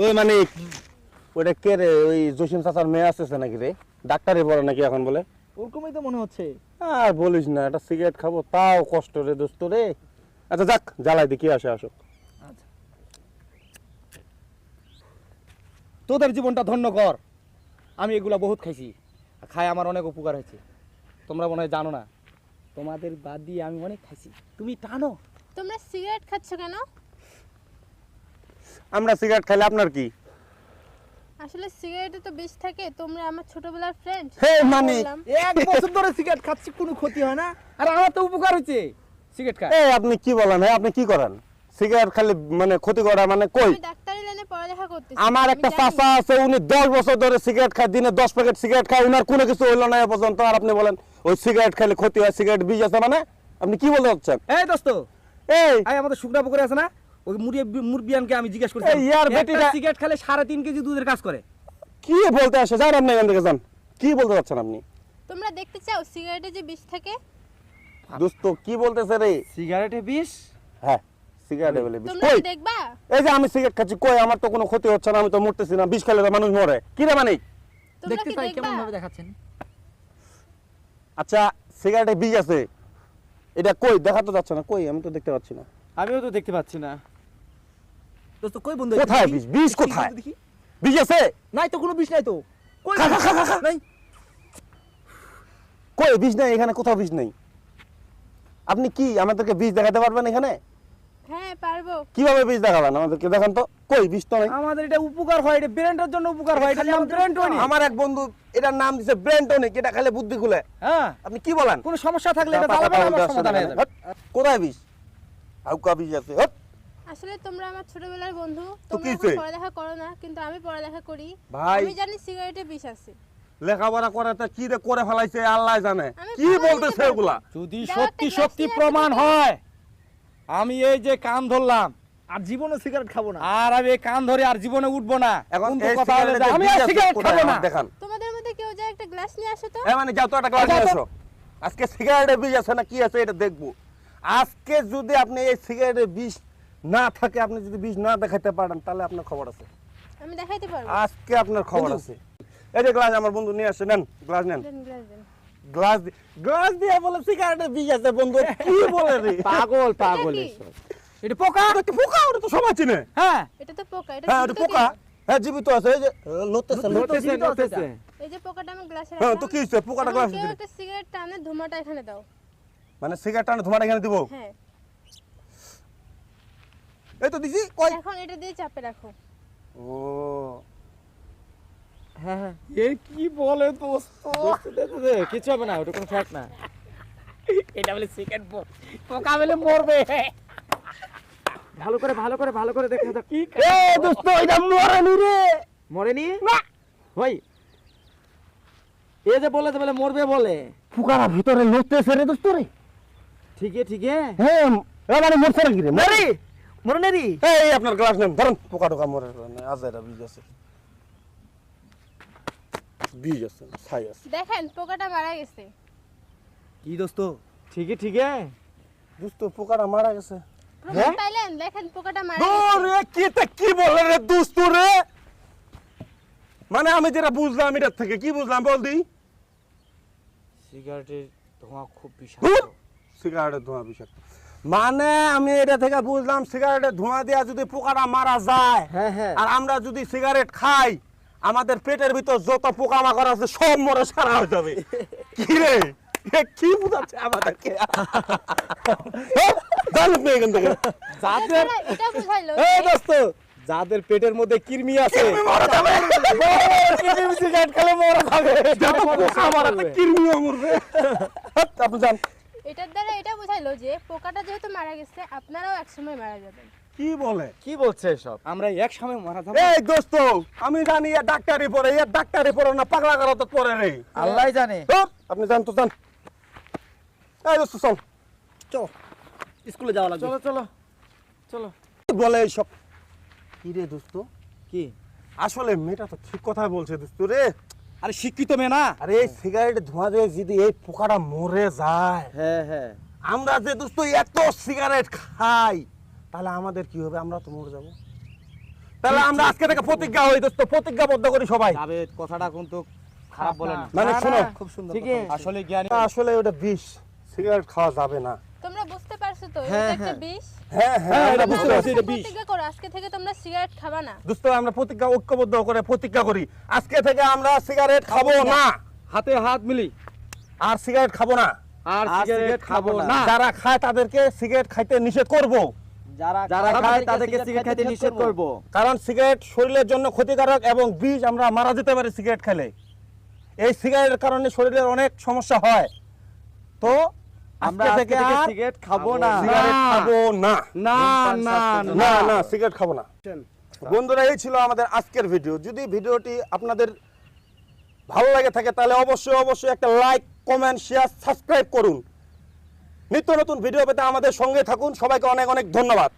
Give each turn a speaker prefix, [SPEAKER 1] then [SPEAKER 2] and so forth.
[SPEAKER 1] ওই মানে ওটা কে রে? ওই জসিম চাচার মেয়ে আসতেছে নাকি রে? ডাক্তারে পড়ে নাকি এখন বলে?
[SPEAKER 2] ওরকমই তো মনে হচ্ছে।
[SPEAKER 1] আর বলিস না একটা সিগারেট খাব তাও কষ্ট রে দোস্ত রে। আচ্ছা যাক জ্বালাই দেখি আসে আসুক।
[SPEAKER 2] আচ্ছা। তোদের জীবনটা ধন্য কর। আমি এগুলা বহুত খাইছি খাই আমার অনেক উপকার হয়েছে। তোমরা মনে হয় জানো না তোমাদের বাদ দিয়ে আমি অনেক খাইছি। তুমি টানো।
[SPEAKER 3] তোমরা সিগারেট খাচ্ছ কেন?
[SPEAKER 1] আমরা সিগারেট খাইলে আপনার কি?
[SPEAKER 3] আসলে সিগারেটে তো বিষ থাকে তোমরা আমার ছোটবেলার ফ্রেন্ড
[SPEAKER 1] হে মানে।
[SPEAKER 2] এক বছর ধরে সিগারেট খাচ্ছি কোনো ক্ষতি হয় না। আর আমার তো উপকার হচ্ছে সিগারেট খা
[SPEAKER 1] এই আপনি কি বলেন? হ্যাঁ আপনি কি করেন? সিগারেট খালি মানে ক্ষতি করা মানে কই?
[SPEAKER 3] আমি ডাক্তারি লাইনে পড়ালেখা করতেছি
[SPEAKER 1] আমার একটা চাচা আছে উনি দশ বছর ধরে সিগারেট খায় দিনে দশ প্যাকেট সিগারেট খায় উনার কোনো কিছু হইল না এ পর্যন্ত। আর আপনি বলেন ওই সিগারেট খেলে ক্ষতি হয় সিগারেট বীজ আছে মানে? আপনি কি বলতে চাচ্ছেন?
[SPEAKER 2] এই দোস্ত
[SPEAKER 1] এই!
[SPEAKER 2] এই আমাদের শুকনা পুকুরে আছে না? ওই মুরবিয়ানকে আমি জিজ্ঞেস করছি
[SPEAKER 1] ইয়ার বেটিটা-
[SPEAKER 2] সিগারেট খেলে সাড়ে তিন কেজি দুধের কাজ করে।
[SPEAKER 1] কি বলতে আসে? যান আপনি এখান থেকে যান। কি বলতে চাচ্ছেন আপনি?
[SPEAKER 3] তোমরা দেখতে চাও সিগারেটে যে বিষ থাকে?
[SPEAKER 1] দোস্ত কি বলতেছে রে?
[SPEAKER 2] সিগারেটে বিষ?
[SPEAKER 1] হ্যাঁ সিগারেট বলে বিষ। কই?
[SPEAKER 3] দেখবা?
[SPEAKER 1] এই যে আমি সিগারেট খাচ্ছি কই? আমার তো কোনো ক্ষতি হচ্ছে না আমি তো মরতেছি না। বিষ খেলে তো মানুষ মরে। কি রে মানে
[SPEAKER 3] তোমরা
[SPEAKER 2] দেখতে চাই কেমন ভাবে দেখাচ্ছেন?
[SPEAKER 1] আচ্ছা সিগারেটে বিষ আছে। এটা কই? দেখা তো যাচ্ছে না। কই? আমি তো দেখতে পাচ্ছি না।
[SPEAKER 2] আমিও তো দেখতে পাচ্ছি না। দোস্ত কই বন্ধু?
[SPEAKER 1] কোথায় বিষ? বিষ কোথায়? বীজ আছে?
[SPEAKER 2] নাই তো কোনো বিষ নাই তো। কই
[SPEAKER 1] খা, খা, খা, খা, খা।
[SPEAKER 2] নাই।
[SPEAKER 1] কই বীজ নেই? এখানে কোথাও বীজ নেই। আপনি কি আমাদেরকে বীজ দেখাতে পারবেন এখানে?
[SPEAKER 3] হ্যাঁ পারব।
[SPEAKER 1] কীভাবে বীজ দেখাবেন আমাদেরকে? দেখান তো। কই বীজ তো নেই?
[SPEAKER 2] আমাদের এটা উপকার হয় এটা ব্রেন্ডের জন্য উপকার হয় এটা নাম টনিক
[SPEAKER 1] আমার এক বন্ধু এটার নাম দিছে ব্রেন টনিক এটা খেলে বুদ্ধি খুলে।
[SPEAKER 2] হ্যাঁ।
[SPEAKER 1] আপনি কি বলেন?
[SPEAKER 2] কোনো সমস্যা থাকলে এটা জ্বালাবেন আমার সমাধান হয়ে যাবে।
[SPEAKER 1] কোথায় বীজ হাউকা বীজ আছে হট।
[SPEAKER 3] আসলে তোমরা আমার ছোটবেলার বন্ধু
[SPEAKER 1] তো
[SPEAKER 3] তোমরা
[SPEAKER 1] কি
[SPEAKER 3] এখন? পড়ালেখা করো না কিন্তু আমি পড়ালেখা করি। আমি জানি সিগারেটে বিষ আছে।
[SPEAKER 1] লেখাপড়া করে তা কি রে করে ফেলাইছে আল্লাহ জানে। কি বলতেছে এগুলা?
[SPEAKER 2] যদি সত্যি সত্যি প্রমাণ হয় আমি এই যে কান ধরলাম।
[SPEAKER 4] আর জীবনে সিগারেট খাব না।
[SPEAKER 2] আর আমি এই কান ধরে আর জীবনে উঠবো না।
[SPEAKER 1] এখন এই
[SPEAKER 2] কথা হলো যে আমি আর সিগারেট খাব না।
[SPEAKER 1] দেখান।
[SPEAKER 3] তোমাদের মধ্যে কেউ যায় একটা গ্লাস নিয়ে আসো তো।
[SPEAKER 1] এ মানে যাও তো একটা গ্লাস নিয়ে আসো। আজকে সিগারেটের বীজ আছে না কি আছে এটা দেখব। আজকে যদি আপনি এই সিগারেটের বিষ না থাকে আপনি যদি বিষ না দেখাইতে পারেন তাহলে আপনার খবর আছে।
[SPEAKER 3] আমি দেখাইতে পারব।
[SPEAKER 1] আজকে আপনার খবর আছে। এই যে গ্লাস আমার বন্ধু নিয়ে আসছে নেন গ্লাস নেন।
[SPEAKER 3] গ্লাস দেন।
[SPEAKER 1] গ্লাস গ্লাস দিয়ে বলে সিগারেটের বীজ আছে বন্ধু কি বলে রে?
[SPEAKER 2] পাগল পাগল এটা পোকা?
[SPEAKER 1] তো পোকা ওটা তো সবাই চিনে।
[SPEAKER 2] হ্যাঁ।
[SPEAKER 3] এটা তো পোকা এটা
[SPEAKER 1] হ্যাঁ
[SPEAKER 3] জীবিত
[SPEAKER 1] পোকা। হ্যাঁ জীবিত আছে এই যে লড়তেছে লড়তেছে।
[SPEAKER 3] এই যে পোকাটা আমি গ্লাসে
[SPEAKER 1] হ্যাঁ তো কি হয়েছে পোকাটা গ্লাস
[SPEAKER 3] একটা সিগারেট টানে ধুমাটা এখানে দাও।
[SPEAKER 1] মানে সিগারেট টানে ধোঁয়াটা এখানে দিব?
[SPEAKER 3] হ্যাঁ।
[SPEAKER 1] এই তো দিছি কই
[SPEAKER 3] এখন এটা দিয়ে চাপে রাখো।
[SPEAKER 1] ও।
[SPEAKER 2] হ্যাঁ হ্যাঁ। এ কি বলে দোস্ত? কিছু হবে না ওটা কোনো ফ্যাক্ট না। এটা বলে সেকেন্ড পোকা বলে মরবে। ভালো করে ভালো করে ভালো করে দেখে দাও কি
[SPEAKER 1] এ দোস্ত এটা মরে নি রে।
[SPEAKER 2] মরেনি? ভাই এ যে বলে যে বলে মরবে বলে।
[SPEAKER 1] পোকারা ভিতরে লড়তেছে রে দোস্ত রে।
[SPEAKER 2] ঠিকই ঠিকই।
[SPEAKER 1] হ্যাঁ এবারে মরছে নাকি রে? মরে। এই আপনার গ্লাস নেন ধরুন। পোকা টোকা মরে না বীজ আছে। বীজ আছে ছাই আছে।
[SPEAKER 3] দেখেন পোকাটা মারা গেছে।
[SPEAKER 2] কি দোস্ত? ঠিকই ঠিকই।
[SPEAKER 1] দোস্ত পোকাটা মারা গেছে।
[SPEAKER 3] পাইলেন দেখেন পোকাটা মারা
[SPEAKER 1] রে কি তা কি বলে রে দোস্ত রে? মানে আমি যেটা বুঝলাম এটার থেকে কি বুঝলাম বল দি?
[SPEAKER 2] সিগারেটের ধোঁয়া খুব বিশাল
[SPEAKER 1] ধুর! সিগারেটের ধোঁয়া বিষাক্ত। মানে আমি এটা থেকে বুঝলাম সিগারেটের ধোঁয়া দেওয়া যদি পোকাটা মারা যায়
[SPEAKER 2] হ্যাঁ হ্যাঁ।
[SPEAKER 1] আর আমরা যদি সিগারেট খাই আমাদের পেটের ভিতর যত পোকামাকড় আছে সব মরে সারা হয়ে যাবে। কি রে? কি বুঝাচ্ছে আমাদেরকে?
[SPEAKER 2] যাদের
[SPEAKER 3] এটা- এটা বুঝাইলো।
[SPEAKER 2] এই দোস্ত যাদের পেটের মধ্যে কৃমি আছে
[SPEAKER 1] কৃমি মারা যাবে।
[SPEAKER 2] কৃমি সিগারেট খেলে মরে যাবে।
[SPEAKER 1] যত পোকা মারাতে কৃমিও মরবে। আপনি যান।
[SPEAKER 3] এটার দ্বারা এটা বুঝাইলো যে পোকাটা যেহেতু মারা গেছে আপনারাও একসময় মারা যাবেন।
[SPEAKER 1] কি বলে?
[SPEAKER 2] কি বলছে সব আমরা এক সময় মারা যাব।
[SPEAKER 1] এই দোস্ত আমি জানি এ ডাক্তারি পড়ে এ ডাক্তারি পড়ে না পাগলা করা তো পড়ে রে
[SPEAKER 2] আল্লাহ জানে।
[SPEAKER 1] ধুর, আপনি যান তো যান। এই দোস্ত চল।
[SPEAKER 4] চল স্কুলে যাওয়া লাগবে।
[SPEAKER 2] চলো চলো চলো।
[SPEAKER 1] কি বলে এইসব? কি রে দোস্ত?
[SPEAKER 2] কি?
[SPEAKER 1] আসলে মেয়েটা তো ঠিক কথাই বলছে দোস্ত রে।
[SPEAKER 2] আরে শিক্ষিত মেয়ে না।
[SPEAKER 1] আরে এই সিগারেট ধোঁয়া দিয়ে যদি এই পোকাটা মরে যায়
[SPEAKER 2] হ্যাঁ হ্যাঁ।
[SPEAKER 1] আমরা যে দোস্ত এত সিগারেট খাই তাহলে আমাদের কি হবে? আমরা তো মরে যাব। তাহলে আমরা আজকে থেকে প্রতিজ্ঞা হই দোস্ত প্রতিজ্ঞাবদ্ধ করি সবাই।
[SPEAKER 2] জাভেদ কথাটা কিন্তু খারাপ বলে না।
[SPEAKER 1] মানে শোনো
[SPEAKER 4] খুব সুন্দর।
[SPEAKER 2] আসলে জ্ঞানী
[SPEAKER 1] আসলে ওটা বিষ। সিগারেট খাওয়া যাবে না।
[SPEAKER 3] তো এটা একটা। বিষ।
[SPEAKER 1] হ্যাঁ হ্যাঁ এটা বুঝতে পারছি এটা বিষ।
[SPEAKER 3] প্রতিজ্ঞা করো আজকে থেকে তোমরা সিগারেট খাবা না।
[SPEAKER 1] দোস্ত আমরা প্রতিজ্ঞা ঐক্যবদ্ধ করে প্রতিজ্ঞা করি। আজকে থেকে আমরা সিগারেট খাব না।
[SPEAKER 2] হাতে হাত মিলি।
[SPEAKER 1] আর সিগারেট খাব না।
[SPEAKER 2] আর
[SPEAKER 4] আর
[SPEAKER 2] সিগারেট খাব
[SPEAKER 4] খাব
[SPEAKER 2] না।
[SPEAKER 4] না।
[SPEAKER 1] যারা খায় তাদেরকে সিগারেট খাইতে নিষেধ করব।
[SPEAKER 4] যারা
[SPEAKER 2] যারা খায় তাদেরকে সিগারেট খাইতে নিষেধ করব।
[SPEAKER 1] কারণ সিগারেট শরীরের জন্য ক্ষতিকারক এবং বিষ আমরা মারা যেতে পারি সিগারেট খেলে এই সিগারেটের কারণে শরীরের অনেক সমস্যা হয়। তো
[SPEAKER 2] আমরা
[SPEAKER 1] আজকে
[SPEAKER 2] আজকে
[SPEAKER 1] থেকে
[SPEAKER 2] থেকে সিগারেট খাব না।
[SPEAKER 1] সিগারেট খাব না।
[SPEAKER 2] না না
[SPEAKER 1] না না সিগারেট খাব না। বন্ধুরা এই ছিল আমাদের আজকের ভিডিও। যদি ভিডিওটি আপনাদের ভালো লাগে থাকে তাহলে অবশ্যই অবশ্যই একটা লাইক কমেন্ট শেয়ার সাবস্ক্রাইব করুন। নিত্য নতুন ভিডিও পেতে আমাদের সঙ্গে থাকুন। সবাইকে অনেক অনেক ধন্যবাদ।